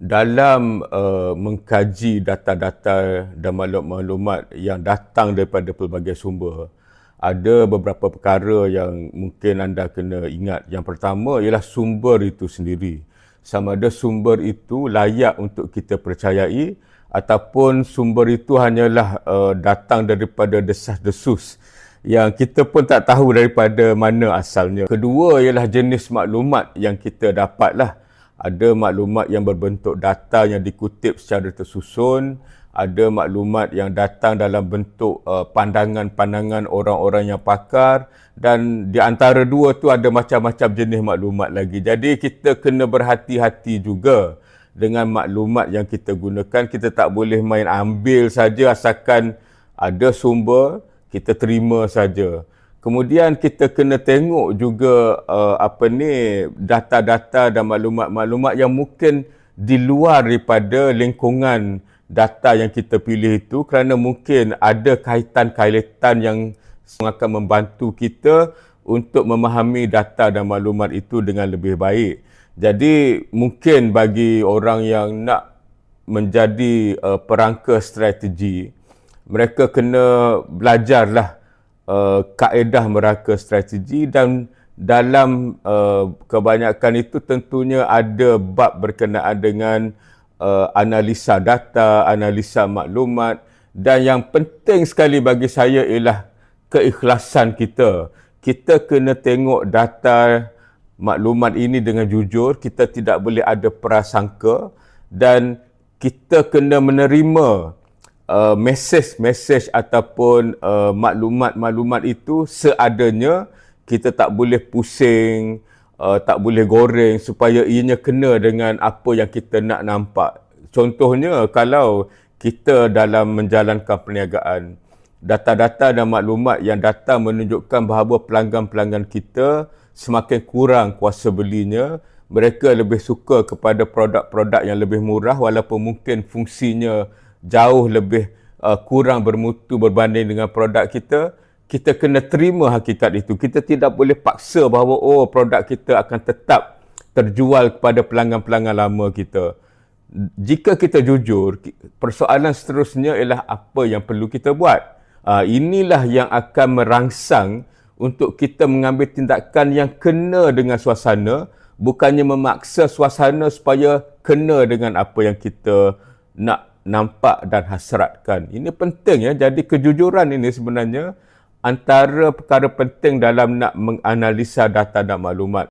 dalam uh, mengkaji data-data dan maklumat-maklumat yang datang daripada pelbagai sumber, ada beberapa perkara yang mungkin anda kena ingat. Yang pertama ialah sumber itu sendiri. Sama ada sumber itu layak untuk kita percayai ataupun sumber itu hanyalah uh, datang daripada desas-desus yang kita pun tak tahu daripada mana asalnya. Kedua ialah jenis maklumat yang kita dapatlah ada maklumat yang berbentuk data yang dikutip secara tersusun, ada maklumat yang datang dalam bentuk uh, pandangan-pandangan orang-orang yang pakar dan di antara dua tu ada macam-macam jenis maklumat lagi. Jadi kita kena berhati-hati juga dengan maklumat yang kita gunakan. Kita tak boleh main ambil saja asalkan ada sumber, kita terima saja. Kemudian kita kena tengok juga uh, apa ni data-data dan maklumat-maklumat yang mungkin di luar daripada lingkungan data yang kita pilih itu kerana mungkin ada kaitan-kaitan yang akan membantu kita untuk memahami data dan maklumat itu dengan lebih baik. Jadi mungkin bagi orang yang nak menjadi uh, perangka strategi mereka kena belajarlah uh, kaedah meraka strategi dan dalam uh, kebanyakan itu tentunya ada bab berkenaan dengan uh, analisa data, analisa maklumat dan yang penting sekali bagi saya ialah keikhlasan kita. Kita kena tengok data maklumat ini dengan jujur, kita tidak boleh ada prasangka dan kita kena menerima uh, message-message ataupun uh, maklumat-maklumat itu seadanya kita tak boleh pusing uh, tak boleh goreng supaya ianya kena dengan apa yang kita nak nampak. Contohnya kalau kita dalam menjalankan perniagaan data-data dan maklumat yang datang menunjukkan bahawa pelanggan-pelanggan kita semakin kurang kuasa belinya mereka lebih suka kepada produk-produk yang lebih murah walaupun mungkin fungsinya jauh lebih uh, kurang bermutu berbanding dengan produk kita, kita kena terima hakikat itu. Kita tidak boleh paksa bahawa oh produk kita akan tetap terjual kepada pelanggan-pelanggan lama kita. Jika kita jujur, persoalan seterusnya ialah apa yang perlu kita buat. Uh, inilah yang akan merangsang untuk kita mengambil tindakan yang kena dengan suasana, bukannya memaksa suasana supaya kena dengan apa yang kita nak nampak dan hasratkan. Ini penting ya. Jadi kejujuran ini sebenarnya antara perkara penting dalam nak menganalisa data dan maklumat.